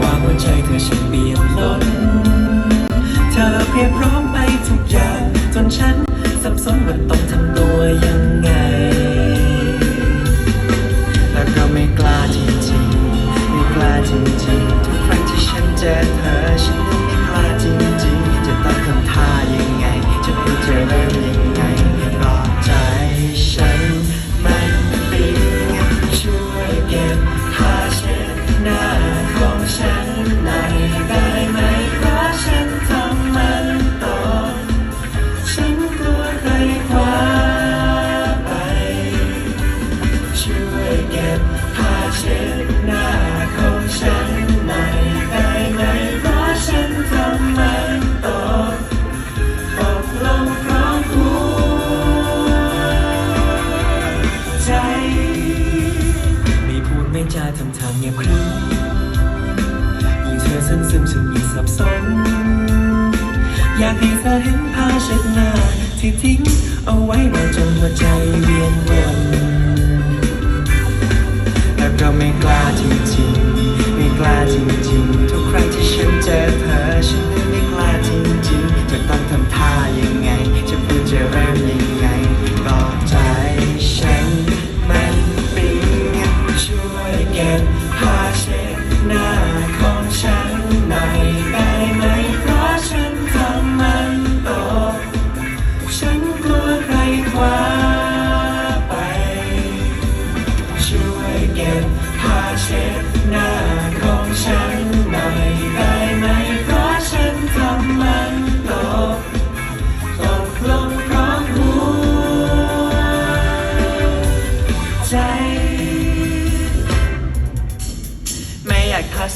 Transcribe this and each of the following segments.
ว่าหัวใจเธอฉันเปี่ยมล้น เธอเพียบพร้อมไปทุกอย่าง จนฉันสับสนว่าต้องทำตัวยังไงแต่ก็ไม่กล้าจริงๆ ไม่กล้าจริงๆ ทุกครั้งที่ฉันเจอเธอฉันไม่กล้าจริงๆ จะตั้งคำท่ายังไง จะพูดจะเริ่มยังากให้เธอเห็นผ้าเช็ดหน้าที่ทิ้งเอาไว้มาจนหัวใจเวียนวน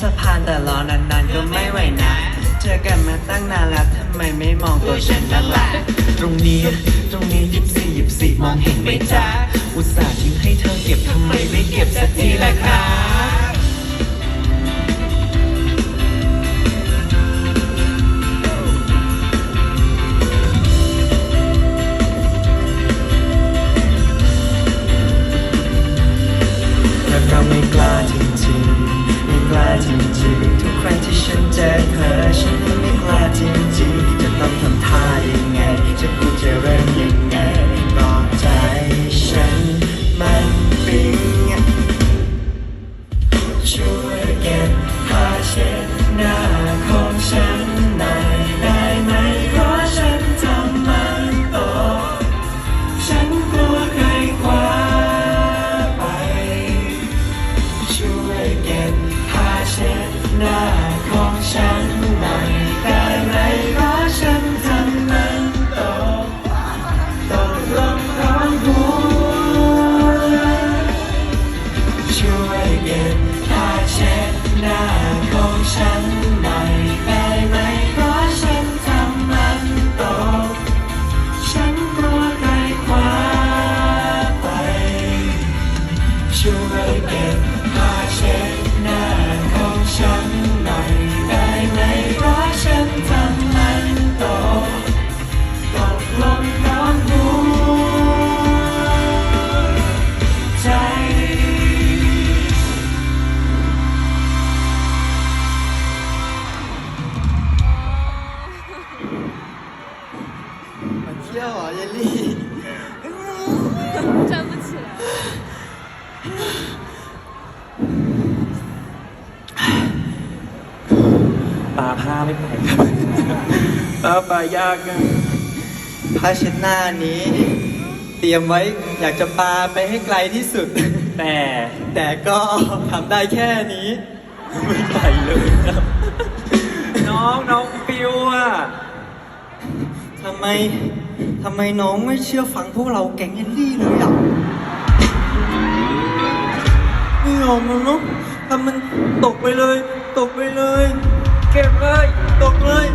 สะพานแต่รอนานๆก็ไม่ไหวนะ เจอกันมาตั้งนานแล้วทำไมไม่มองตัวฉันบ้างล่ะตรงนี้ ตรงนี้ยิบสี่ยิบสี่มองเห็นไหมจ๊ะ อุตส่าห์ทิ้งให้เธอเก็บทำไมไม่เก็บสักทีล่ะครั มาเที่ยวเหรอเยลลี่ 站不起来。 ปลาผ้าไม่ไปปลาปลายากอะ ผ้าเช็ดหน้านี้ เตรียมไว้อยากจะปาไปให้ไกลที่สุด แต่ แต่ก็ทำได้แค่นี้ ไม่ไปเลยครับน้องน้องปิวอ่ะ ทำ ไมทำไมน้องไม่เชื่อฟังพวกเราแก๊งเยลลี่เลยอะไม่ยอมมันเนาะทำมันตกไปเลย ตกไปเลย เก็บเลย ตกเลย